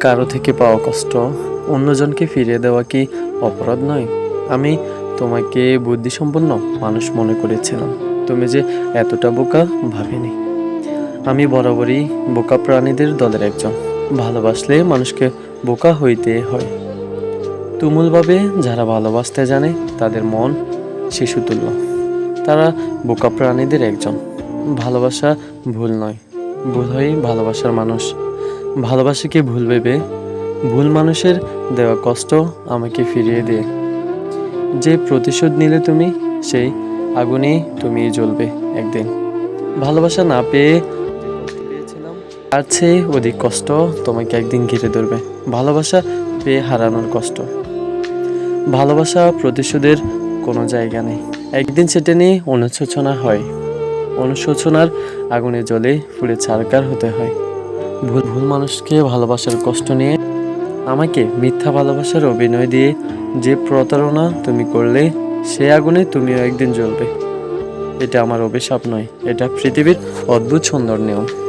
কারও থেকে পাওয়া কষ্ট, অন্যজনকে ফিরিয়ে দেওয়া কি অপরাধ নয়? আমি তোমাকে বুদ্ধিসম্পন্ন মানুষ মনে করেছিলাম। তুমি যে এতটা বোকা, ভাবিনি। আমি বরাবরই বোকা প্রাণীদের দলের একজন। ভালোবাসলে মানুষকে বোকা হইতে হয়। তুমুলভাবে যারা ভালোবাসতে জানে, তাদের মন শিশু তুল্য তারা বোকা প্রাণীদের একজন। ভালোবাসা ভুল নয়। ভুল হয় ভালোবাসার মানুষ ভালোবাসাকে ভুল ভেবে? ভুল মানুষের দেওয়া কষ্ট আমাকে ফিরিয়ে দিয়ে যে প্রতিশোধ নিলে তুমি, সেই আগুনে তুমি জ্বলবে একদিন। ভালোবাসা না পেয়ে পেয়েছিলাম চেয়ে অধিক কষ্ট তোমাকে একদিন ঘিরে ধরবে। ভালোবাসা পেয়ে হারানোর কষ্ট। ভালোবাসা প্রতিশোধের কোনো জায়গা নেই। একদিন সেটা নিয়ে অনুশোচনা হয়। অনুশোচনার আগুনে জ্বলে পুড়ে ছারকার হতে হয়। ভুল ভুল মানুষকে ভালোবাসার কষ্ট নিয়ে আমাকে মিথ্যা ভালোবাসার অভিনয় দিয়ে যে প্রতারণা তুমি করলে, সে আগুনে তুমিও একদিন জ্বলবে। এটা আমার অভিশাপ নয়, এটা পৃথিবীর অদ্ভুত সুন্দর নিয়ম